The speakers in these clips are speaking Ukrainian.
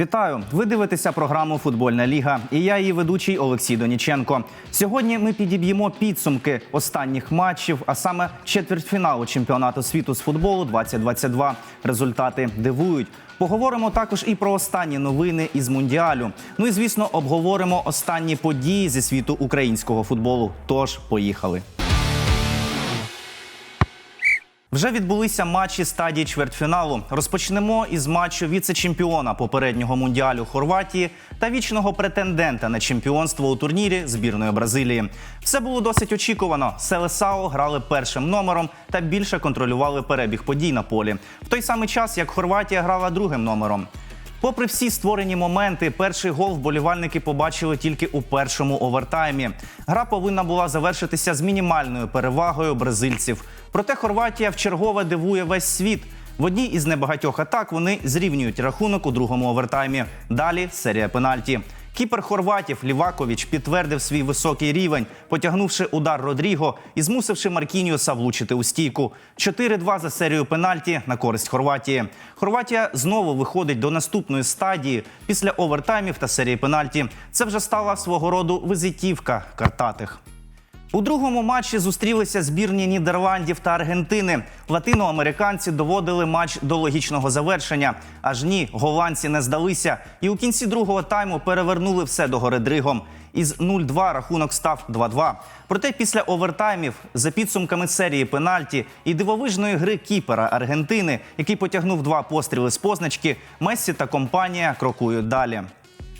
Вітаю! Ви дивитеся програму Футбольна ліга. І я її ведучий Олексій Доніченко. Сьогодні ми підіб'ємо підсумки останніх матчів, а саме четвертьфіналу чемпіонату світу з футболу 2022. Результати дивують. Поговоримо також і про останні новини із мундіалю. Ну і звісно, обговоримо останні події зі світу українського футболу. Тож поїхали. Вже відбулися матчі стадії чвертьфіналу. Розпочнемо із матчу віце-чемпіона попереднього мундіалю Хорватії та вічного претендента на чемпіонство у турнірі збірної Бразилії. Все було досить очікувано. Селесао грали першим номером та більше контролювали перебіг подій на полі. В той самий час, як Хорватія грала другим номером. Попри всі створені моменти, перший гол вболівальники побачили тільки у першому овертаймі. Гра повинна була завершитися з мінімальною перевагою бразильців. Проте Хорватія вчергове дивує весь світ. В одній із небагатьох атак вони зрівнюють рахунок у другому овертаймі. Далі серія пенальті. Кіпер хорватів Лівакович підтвердив свій високий рівень, потягнувши удар Родріго і змусивши Маркініуса влучити у стійку. 4-2 за серію пенальті на користь Хорватії. Хорватія знову виходить до наступної стадії після овертаймів та серії пенальті. Це вже стала свого роду визитівка картатих. У другому матчі зустрілися збірні Нідерландів та Аргентини. Латиноамериканці доводили матч до логічного завершення. Аж ні, голландці не здалися. І у кінці другого тайму перевернули все до гори дригом. Із 0-2 рахунок став 2-2. Проте після овертаймів, за підсумками серії пенальті і дивовижної гри кіпера Аргентини, який потягнув два постріли з позначки, Мессі та компанія крокують далі.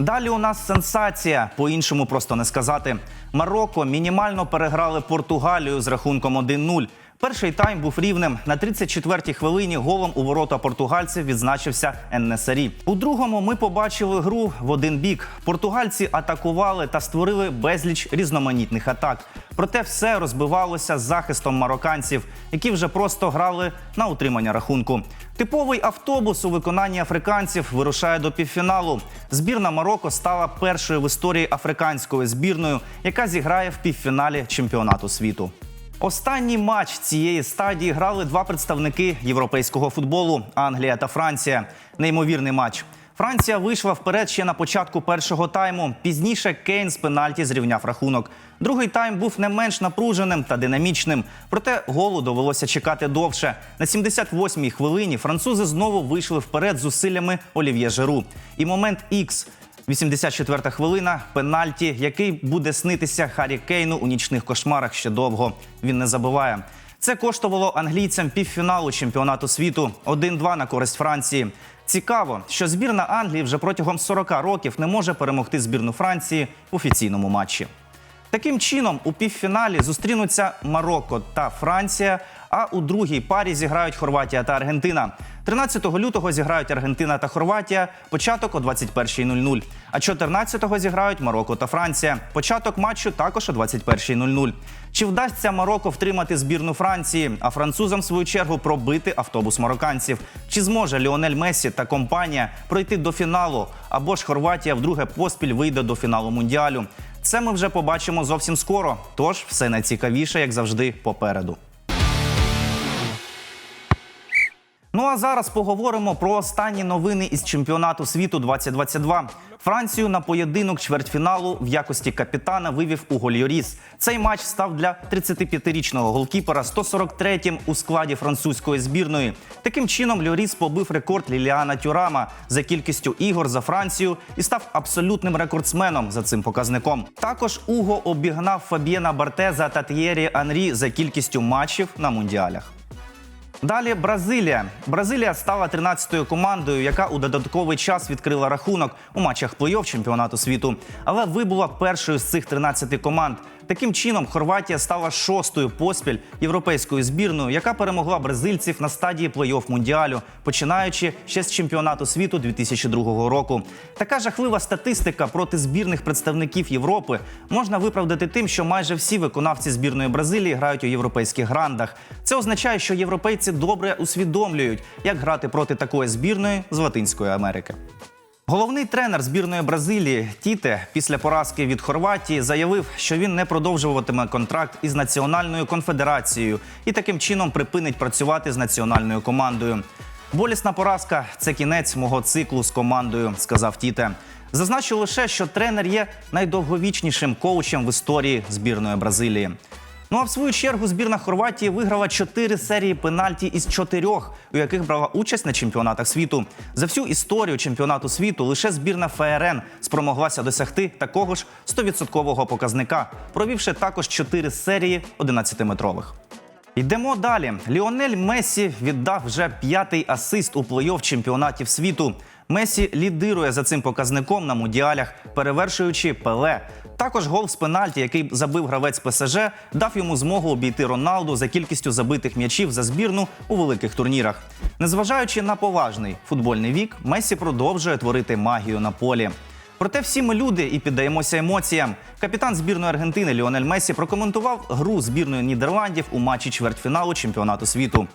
Далі у нас сенсація, по-іншому просто не сказати. Марокко мінімально переграли Португалію з рахунком 1-0. Перший тайм був рівним. На 34-й хвилині голом у ворота португальців відзначився Еннесарі. У другому ми побачили гру в один бік. Португальці атакували та створили безліч різноманітних атак. Проте все розбивалося з захистом марокканців, які вже просто грали на утримання рахунку. Типовий автобус у виконанні африканців вирушає до півфіналу. Збірна Марокко стала першою в історії африканською збірною, яка зіграє в півфіналі чемпіонату світу. Останній матч цієї стадії грали два представники європейського футболу Англія та Франція. Неймовірний матч. Франція вийшла вперед ще на початку першого тайму. Пізніше Кейн з пенальті зрівняв рахунок. Другий тайм був не менш напруженим та динамічним. Проте голу довелося чекати довше. На 78-й хвилині французи знову вийшли вперед з зусиллями Олів'є Жеру. І момент Ікс. 84-та хвилина, пенальті, який буде снитися Харі Кейну у нічних кошмарах ще довго. Він не забуває. Це коштувало англійцям півфіналу чемпіонату світу 1-2 на користь Франції. Цікаво, що збірна Англії вже протягом 40 років не може перемогти збірну Франції в офіційному матчі. Таким чином, у півфіналі зустрінуться Марокко та Франція. А у другій парі зіграють Хорватія та Аргентина. 13 лютого зіграють Аргентина та Хорватія. Початок о 21.00. А 14-го зіграють Марокко та Франція. Початок матчу також о 21.00. Чи вдасться Марокко втримати збірну Франції, а французам в свою чергу пробити автобус марокканців? Чи зможе Ліонель Месі та компанія пройти до фіналу? Або ж Хорватія вдруге поспіль вийде до фіналу мундіалю? Це ми вже побачимо зовсім скоро. Тож все найцікавіше, як завжди, попереду. Ну а зараз поговоримо про останні новини із чемпіонату світу 2022. Францію на поєдинок чвертьфіналу в якості капітана вивів Уго Льоріс. Цей матч став для 35-річного голкіпера 143-м у складі французької збірної. Таким чином Льоріс побив рекорд Ліліана Тюрама за кількістю ігор за Францію і став абсолютним рекордсменом за цим показником. Також Уго обігнав Фабієна Бартеза та Т'єрі Анрі за кількістю матчів на мундіалях. Далі Бразилія. Бразилія стала 13-ю командою, яка у додатковий час відкрила рахунок у матчах плей-офф чемпіонату світу, але вибула першою з цих 13 команд. Таким чином, Хорватія стала шостою поспіль європейською збірною, яка перемогла бразильців на стадії плей-офф мундіалю, починаючи ще з чемпіонату світу 2002 року. Така жахлива статистика проти збірних представників Європи можна виправдати тим, що майже всі виконавці збірної Бразилії грають у європейських грандах. Це означає, що європейці добре усвідомлюють, як грати проти такої збірної з Латинської Америки. Головний тренер збірної Бразилії Тіте після поразки від Хорватії заявив, що він не продовжуватиме контракт із національною конфедерацією і таким чином припинить працювати з національною командою. Болісна поразка це кінець мого циклу з командою, сказав Тіте. Зазначу лише, що тренер є найдовговічнішим коучем в історії збірної Бразилії. Ну а в свою чергу збірна Хорватії виграла чотири серії пенальті із чотирьох, у яких брала участь на чемпіонатах світу. За всю історію чемпіонату світу лише збірна ФРН спромоглася досягти такого ж 100% показника, провівши також чотири серії 11-метрових. Йдемо далі. Ліонель Месі віддав вже п'ятий асист у плей-офф чемпіонатів світу. Месі лідирує за цим показником на мундіалях, перевершуючи Пеле. Також гол з пенальті, який забив гравець ПСЖ, дав йому змогу обійти Роналду за кількістю забитих м'ячів за збірну у великих турнірах. Незважаючи на поважний футбольний вік, Месі продовжує творити магію на полі. Проте всі ми люди і піддаємося емоціям. Капітан збірної Аргентини Ліонель Месі прокоментував гру збірної Нідерландів у матчі чвертьфіналу чемпіонату світу.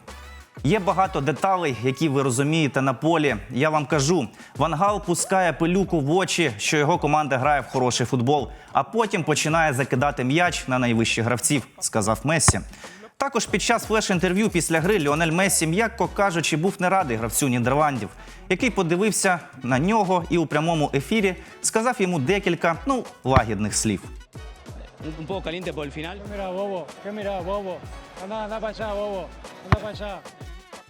Є багато деталей, які ви розумієте на полі. Я вам кажу, Ван Гал пускає пилюку в очі, що його команда грає в хороший футбол, а потім починає закидати м'яч на найвищих гравців, сказав Месі. Також під час флеш-інтерв'ю після гри Ліонель Месі, м'яко кажучи, був не радий гравцю Нідерландів, який подивився на нього і у прямому ефірі сказав йому декілька ну лагідних слів. un, poco caliente por el final. Mira, bobo? ¿Qué mira, bobo? Anda, anda para allá, bobo. Anda para allá.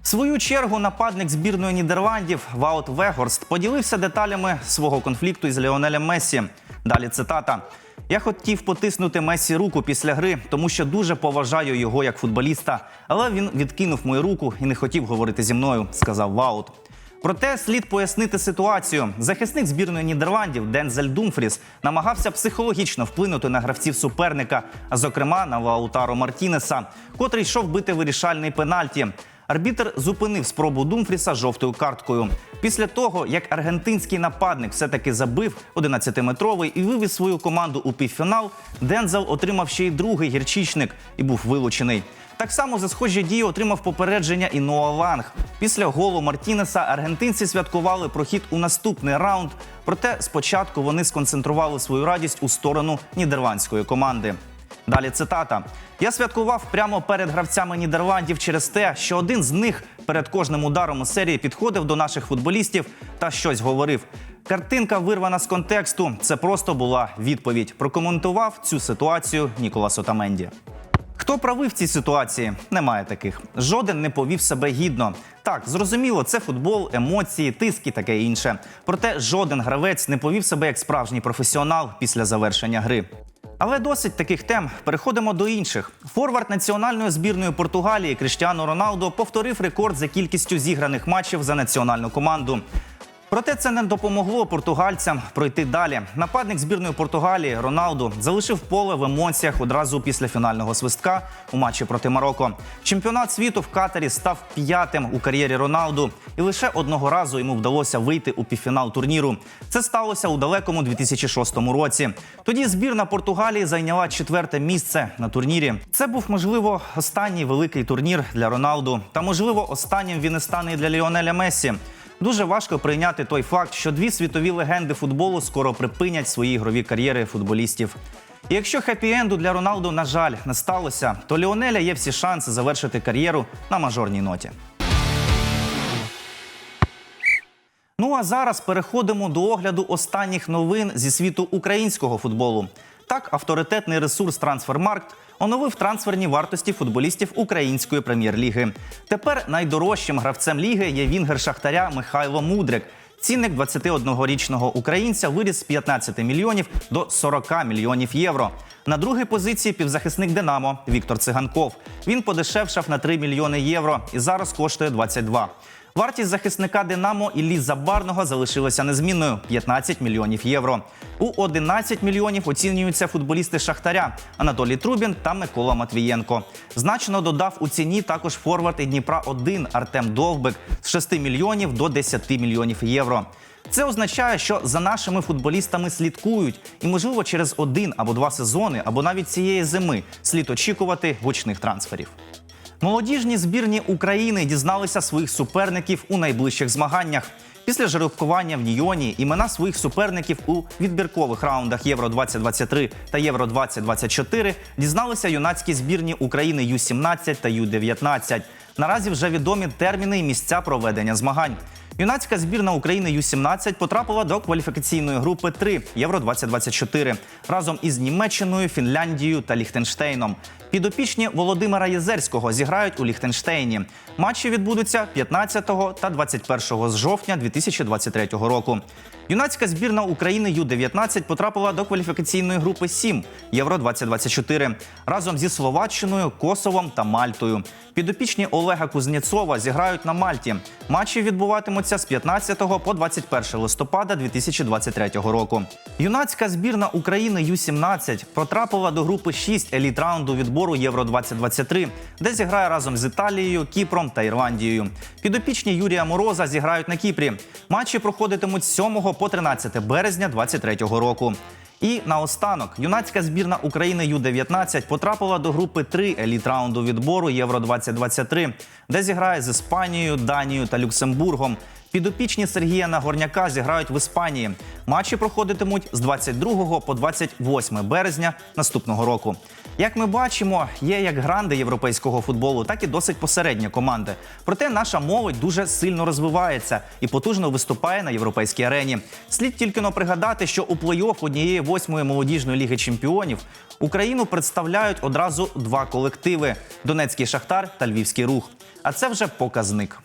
В свою чергу нападник збірної Нідерландів Ваут Вегорст поділився деталями свого конфлікту із Леонелем Месі. Далі цитата. Я хотів потиснути Месі руку після гри, тому що дуже поважаю його як футболіста. Але він відкинув мою руку і не хотів говорити зі мною, сказав Ваут. Проте слід пояснити ситуацію. Захисник збірної Нідерландів Дензель Думфріс намагався психологічно вплинути на гравців суперника, а зокрема на Лаутаро Мартінеса, котрий йшов бити вирішальний пенальті. Арбітр зупинив спробу Думфріса жовтою карткою. Після того, як аргентинський нападник все-таки забив 11-метровий і вивіз свою команду у півфінал, Дензел отримав ще й другий гірчичник і був вилучений. Так само за схожі дії отримав попередження і Ноа Ланг. Після голу Мартінеса аргентинці святкували прохід у наступний раунд. Проте спочатку вони сконцентрували свою радість у сторону нідерландської команди. Далі цитата: я святкував прямо перед гравцями Нідерландів через те, що один з них перед кожним ударом у серії підходив до наших футболістів та щось говорив. Картинка вирвана з контексту. Це просто була відповідь. Прокоментував цю ситуацію Ніколас Отаменді. Хто правий в цій ситуації? Немає таких. Жоден не повів себе гідно. Так, зрозуміло, це футбол, емоції, тиск і таке інше. Проте жоден гравець не повів себе як справжній професіонал після завершення гри. Але досить таких тем. Переходимо до інших. Форвард національної збірної Португалії Кріштіану Роналдо повторив рекорд за кількістю зіграних матчів за національну команду. Проте це не допомогло португальцям пройти далі. Нападник збірної Португалії Роналду залишив поле в емоціях одразу після фінального свистка у матчі проти Марокко. Чемпіонат світу в Катарі став п'ятим у кар'єрі Роналду, і лише одного разу йому вдалося вийти у півфінал турніру. Це сталося у далекому 2006 році. Тоді збірна Португалії зайняла четверте місце на турнірі. Це був можливо останній великий турнір для Роналду, та можливо останнім він і стане для Ліонеля Мессі. Дуже важко прийняти той факт, що дві світові легенди футболу скоро припинять свої ігрові кар'єри футболістів. І якщо хеппі-енду для Роналду, на жаль, не сталося, то Ліонеля є всі шанси завершити кар'єру на мажорній ноті. Ну а зараз переходимо до огляду останніх новин зі світу українського футболу. Так, авторитетний ресурс Трансфермаркт оновив трансферні вартості футболістів української прем'єр-ліги. Тепер найдорожчим гравцем ліги є вінгер Шахтаря Михайло Мудрик. Цінник 21-річного українця виріс з 15 мільйонів до 40 мільйонів євро. На другій позиції півзахисник Динамо Віктор Циганков. Він подешевшав на 3 мільйони євро і зараз коштує 22. Вартість захисника Динамо Іллі Забарного залишилася незмінною 15 мільйонів євро. У 11 мільйонів оцінюються футболісти Шахтаря Анатолій Трубін та Микола Матвієнко. Значно додав у ціні також форвард і Дніпра 1 Артем Довбик з 6 мільйонів до 10 мільйонів євро. Це означає, що за нашими футболістами слідкують, і, можливо, через один або два сезони, або навіть цієї зими слід очікувати гучних трансферів. Молодіжні збірні України дізналися своїх суперників у найближчих змаганнях. Після жеребкування в Нійоні імена своїх суперників у відбіркових раундах Євро 2023 та Євро 2024 дізналися юнацькі збірні України Ю-17 та Ю-19. Наразі вже відомі терміни і місця проведення змагань. Юнацька збірна України Ю-17 потрапила до кваліфікаційної групи 3 Євро 2024 разом із Німеччиною, Фінляндією та Ліхтенштейном. Підопічні Володимира Єзерського зіграють у Ліхтенштейні. Матчі відбудуться 15 та 21 з жовтня 2023 року. Юнацька збірна України Ю-19 потрапила до кваліфікаційної групи 7 Євро 2024 разом зі Словаччиною, Косовом та Мальтою. Підопічні Олега Кузнєцова зіграють на Мальті. Матчі відбуватимуться з 15 по 21 листопада 2023 року. Юнацька збірна України Ю-17 потрапила до групи 6 еліт раунду відбору Євро 2023 де зіграє разом з Італією, Кіпром та Ірландією. Підопічні Юрія Мороза зіграють на Кіпрі. Матчі проходитимуть з 7 по 13 березня 2023 року. І наостанок юнацька збірна України Ю-19 потрапила до групи 3 еліт раунду відбору Євро 2023 де зіграє з Іспанією, Данією та Люксембургом. Підопічні Сергія Нагорняка зіграють в Іспанії. Матчі проходитимуть з 22 по 28 березня наступного року. Як ми бачимо, є як гранди європейського футболу, так і досить посередні команди. Проте наша молодь дуже сильно розвивається і потужно виступає на європейській арені. Слід тільки но пригадати, що у плей-офф однієї восьмої молодіжної ліги чемпіонів Україну представляють одразу два колективи: Донецький Шахтар та Львівський рух. А це вже показник.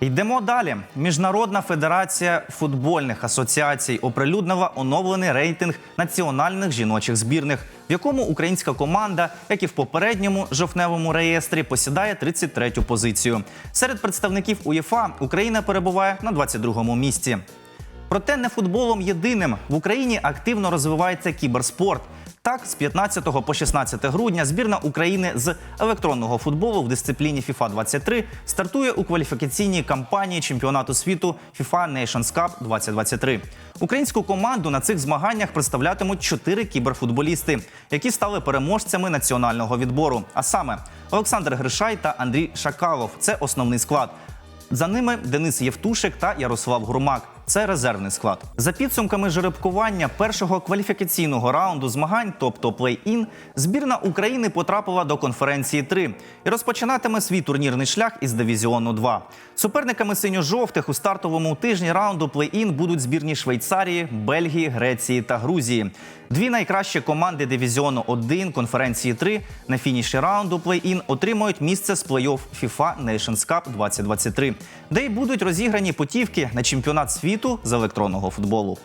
Йдемо далі. Міжнародна федерація футбольних асоціацій оприлюднила оновлений рейтинг національних жіночих збірних, в якому українська команда, як і в попередньому жовтневому реєстрі, посідає 33-ю позицію. Серед представників УЄФА Україна перебуває на 22-му місці. Проте не футболом єдиним в Україні активно розвивається кіберспорт. Так, з 15 по 16 грудня збірна України з електронного футболу в дисципліні FIFA 23 стартує у кваліфікаційній кампанії чемпіонату світу FIFA Nations Cup 2023. Українську команду на цих змаганнях представлятимуть чотири кіберфутболісти, які стали переможцями національного відбору. А саме Олександр Гришай та Андрій Шакалов це основний склад. За ними Денис Євтушик та Ярослав Гурмак. Це резервний склад. За підсумками жеребкування першого кваліфікаційного раунду змагань, тобто плей-ін, збірна України потрапила до конференції 3 і розпочинатиме свій турнірний шлях із дивізіону 2. Суперниками синьо-жовтих у стартовому тижні раунду плей-ін будуть збірні Швейцарії, Бельгії, Греції та Грузії. Дві найкращі команди дивізіону 1 конференції 3 на фініші раунду плей-ін отримують місце з плей-офф FIFA Nations Cup 2023, де й будуть розіграні путівки на чемпіонат світу з електронного футболу.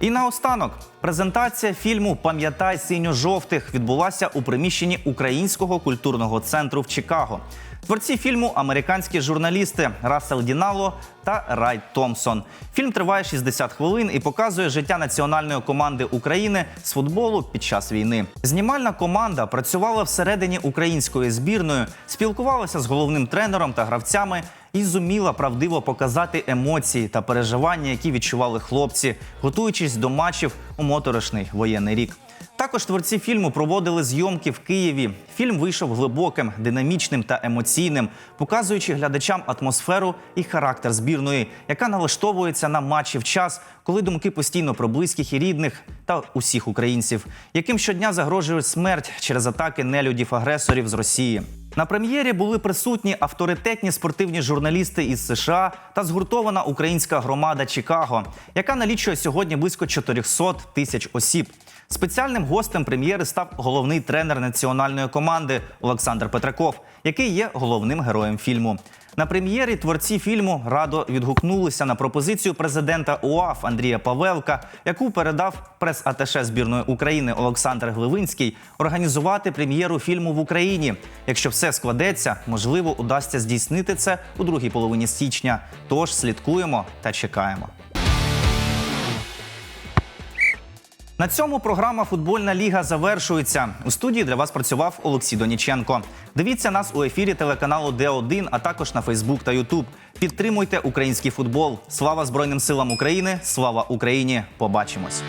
І наостанок презентація фільму Пам'ятай синьо-жовтих відбулася у приміщенні Українського культурного центру в Чикаго. Творці фільму американські журналісти Рассел Дінало та Райт Томпсон. Фільм триває 60 хвилин і показує життя національної команди України з футболу під час війни. Знімальна команда працювала всередині української збірної, спілкувалася з головним тренером та гравцями і зуміла правдиво показати емоції та переживання, які відчували хлопці, готуючись до матчів у моторошний воєнний рік. Також творці фільму проводили зйомки в Києві. Фільм вийшов глибоким, динамічним та емоційним, показуючи глядачам атмосферу і характер збірної, яка налаштовується на матчі в час, коли думки постійно про близьких і рідних та усіх українців, яким щодня загрожує смерть через атаки нелюдів-агресорів з Росії. На прем'єрі були присутні авторитетні спортивні журналісти із США та згуртована українська громада Чикаго, яка налічує сьогодні близько 400 тисяч осіб. Спеціальним гостем прем'єри став головний тренер національної команди Олександр Петраков, який є головним героєм фільму. На прем'єрі творці фільму радо відгукнулися на пропозицію президента УАФ Андрія Павелка, яку передав прес-аташе збірної України Олександр Гливинський, організувати прем'єру фільму в Україні. Якщо все складеться, можливо, удасться здійснити це у другій половині січня. Тож слідкуємо та чекаємо. На цьому програма Футбольна ліга завершується. У студії для вас працював Олексій Доніченко. Дивіться нас у ефірі телеканалу Д1, а також на Фейсбук та Ютуб. Підтримуйте український футбол. Слава Збройним силам України! Слава Україні! Побачимось!